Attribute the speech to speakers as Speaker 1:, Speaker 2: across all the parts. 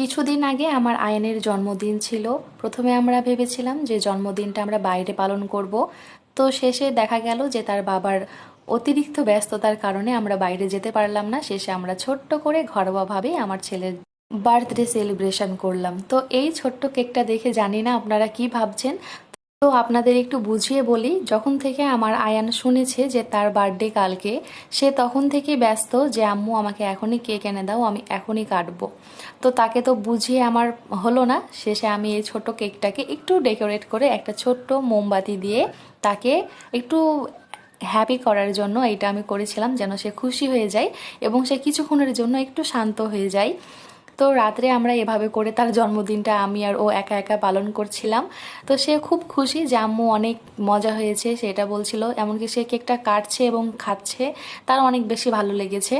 Speaker 1: কিছুদিন আগে আমার আয়নের জন্মদিন ছিল। প্রথমে আমরা ভেবেছিলাম যে জন্মদিনটা আমরা বাইরে পালন করব। তো শেষে দেখা গেল যে তার বাবার অতিরিক্ত ব্যস্ততার কারণে আমরা বাইরে যেতে পারলাম না। শেষে আমরা ছোট্ট করে ঘরোয়াভাবেই আমার ছেলের বার্থডে সেলিব্রেশন করলাম। তো এই ছোট্ট কেকটা দেখে জানি না আপনারা কি ভাবছেন। তো আপনাদের একটু বুঝিয়ে বলি, যখন থেকে আমার আয়ান শুনেছে যে তার বার্থডে কালকে, সে তখন থেকেই ব্যস্ত যে, আম্মু, আমাকে এখনই কেক এনে দাও, আমি এখনই কাটবো। তো তাকে তো বুঝিয়ে আমার হলো না। শেষে আমি এই ছোট কেকটাকে একটু ডেকোরেট করে একটা ছোট্ট মোমবাতি দিয়ে তাকে একটু হ্যাপি করার জন্য এটা আমি করেছিলাম যেন সে খুশি হয়ে যায় এবং সে কিছুক্ষণের জন্য একটু শান্ত হয়ে যায়। তো রাত্রে আমরা এভাবে করে তার জন্মদিনটা আমি আর ও একা একা পালন করছিলাম। তো সে খুব খুশি যে আম্মু অনেক মজা হয়েছে সেটা বলছিল। এমনকি সে কেকটা কাটছে এবং খাচ্ছে, তার অনেক বেশি ভালো লেগেছে।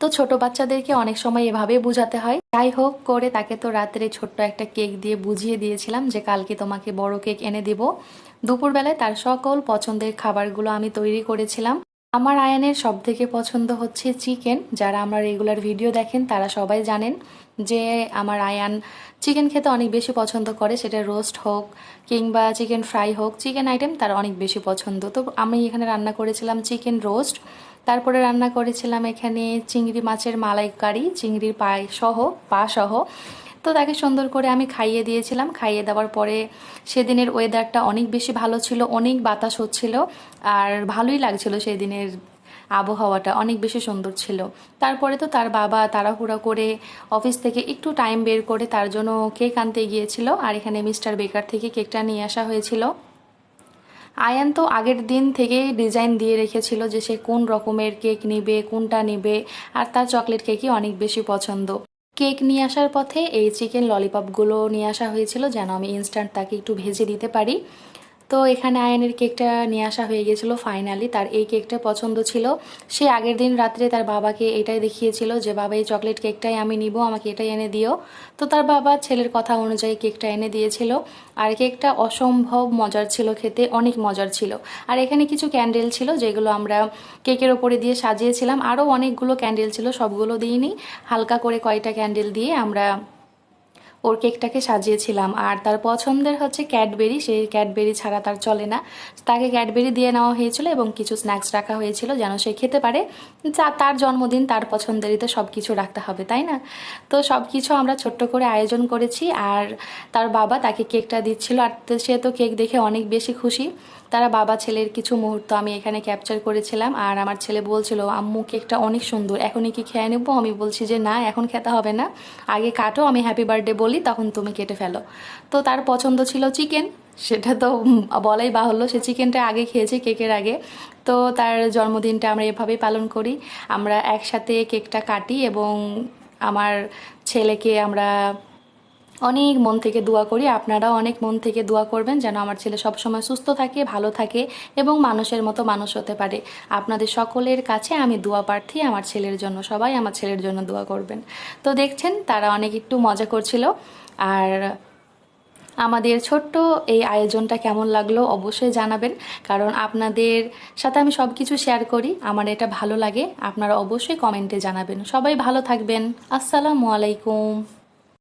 Speaker 1: তো ছোট বাচ্চাদেরকে অনেক সময় এভাবে বোঝাতে হয়। যাই হোক করে তাকে তো রাত্রে ছোট্ট একটা কেক দিয়ে বুঝিয়ে দিয়েছিলাম যে কালকে তোমাকে বড় কেক এনে দিব। দুপুরবেলায় তার সকল পছন্দের খাবারগুলো আমি তৈরি করেছিলাম। আমার আয়ানের সব থেকে পছন্দ হচ্ছে চিকেন। যারা আমার রেগুলার ভিডিও দেখেন, তারা সবাই জানেন যে আমার আয়ান চিকেন খেতে অনেক বেশি পছন্দ করে। সেটা রোস্ট হোক কিংবা চিকেন ফ্রাই হোক, চিকেন আইটেম তার অনেক বেশি পছন্দ। তো আমি এখানে রান্না করেছিলাম চিকেন রোস্ট। তারপরে রান্না করেছিলাম এখানে চিংড়ি মাছের মালাইকারি, চিংড়ির পায়ে সহ পা সহ তো তাকে সুন্দর করে আমি খাইয়ে দিয়েছিলাম। খাইয়ে দেওয়ার পরে সেদিনের ওয়েদারটা অনেক বেশি ভালো ছিল, অনেক বাতাস হচ্ছিল আর ভালোই লাগছিল সেদিনের আবহাওয়াটা, অনেক বেশি সুন্দর ছিল। তারপরে তো তার বাবা তাড়াহুড়া করে অফিস থেকে একটু টাইম বের করে তার জন্য কেক আনতে গিয়েছিল আর এখানে মিস্টার বেকার থেকে কেকটা নিয়ে আসা হয়েছিল। আয়ান তো আগের দিন থেকেই ডিজাইন দিয়ে রেখেছিল যে সে কোন রকমের কেক নিবে, কোনটা নিবে আর তার চকলেট কেকই অনেক বেশি পছন্দ। কেক নিয়ে আসার পথে এই চিকেন ললিপপগুলো নিয়ে আসা হয়েছিল, যেন আমি ইনস্ট্যান্ট তাকে একটু ভেজে দিতে পারি। তো এখানে আয়নের কেকটা নিয়ে আসা হয়ে গেছিল ফাইনালি তার এই কেকটা পছন্দ ছিল। সে আগের দিন রাত্রে তার বাবাকে এটাই দেখিয়েছিল যে, বাবা, এই চকলেট কেকটাই আমি নিব, আমাকে এটাই এনে দিও। তো তার বাবা ছেলের কথা অনুযায়ী কেকটা এনে দিয়েছিল। আর কেকটা অসম্ভব মজার ছিল, খেতে অনেক মজার ছিল। আর এখানে কিছু ক্যান্ডেল ছিল, যেগুলো আমরা কেকের ওপরে দিয়ে সাজিয়েছিলাম। আরও অনেকগুলো ক্যান্ডেল ছিল, সবগুলো দিইনি। হালকা করে কয়টা ক্যান্ডেল দিয়ে আমরা ওর কেকটাকে সাজিয়েছিলাম। আর তার পছন্দের হচ্ছে ক্যাডবেরি, সেই ক্যাডবেরি ছাড়া তার চলে না। তাকে ক্যাডবেরি দিয়ে নেওয়া হয়েছিল এবং কিছু স্ন্যাক্স রাখা হয়েছিল যেন সে খেতে পারে। যা তার জন্মদিন, তার পছন্দেরই তো সব কিছু রাখতে হবে, তাই না? তো সব কিছু আমরা ছোট্ট করে আয়োজন করেছি। আর তার বাবা তাকে কেকটা দিচ্ছিল। আর সে তো কেক দেখে অনেক বেশি খুশি। তারা বাবা ছেলের কিছু মুহূর্ত আমি এখানে ক্যাপচার করেছিলাম আর আমার ছেলে বলছিল, আম্মু, কেকটা অনেক সুন্দর, এখনই কি খেয়ে নেব? আমি বলছি যে, না, এখন খেতে হবে না, আগে কাটো, আমি হ্যাপি বার্থডে বলি, তখন তুমি কেটে ফেলো। তো তার পছন্দ ছিল চিকেন সেটা তো বলাই বাহুল্য, সে চিকেনটা আগে খেয়েছে কেকের আগে। তো তার জন্মদিনটা আমরা এভাবেই পালন করি। আমরা একসাথে কেকটা কাটি এবং আমার ছেলেকে আমরা অনেক মন থেকে দোয়া করি। আপনারাও অনেক মন থেকে দোয়া করবেন যেন আমার ছেলে সবসময় সুস্থ থাকে, ভালো থাকে এবং মানুষের মতো মানুষ হতে পারে। আপনাদের সকলের কাছে আমি দোয়া প্রার্থী, আমার ছেলের জন্য সবাই আমার ছেলের জন্য দোয়া করবেন। তো দেখছেন, তারা অনেক একটু মজা করছিল। আর আমাদের ছোট্ট এই আয়োজনটা কেমন লাগল অবশ্যই জানাবেন। কারণ আপনাদের সাথে আমি সব কিছু শেয়ার করি, আমার এটা ভালো লাগে। আপনারা অবশ্যই কমেন্টে জানাবেন। সবাই ভালো থাকবেন। আসসালামু আলাইকুম।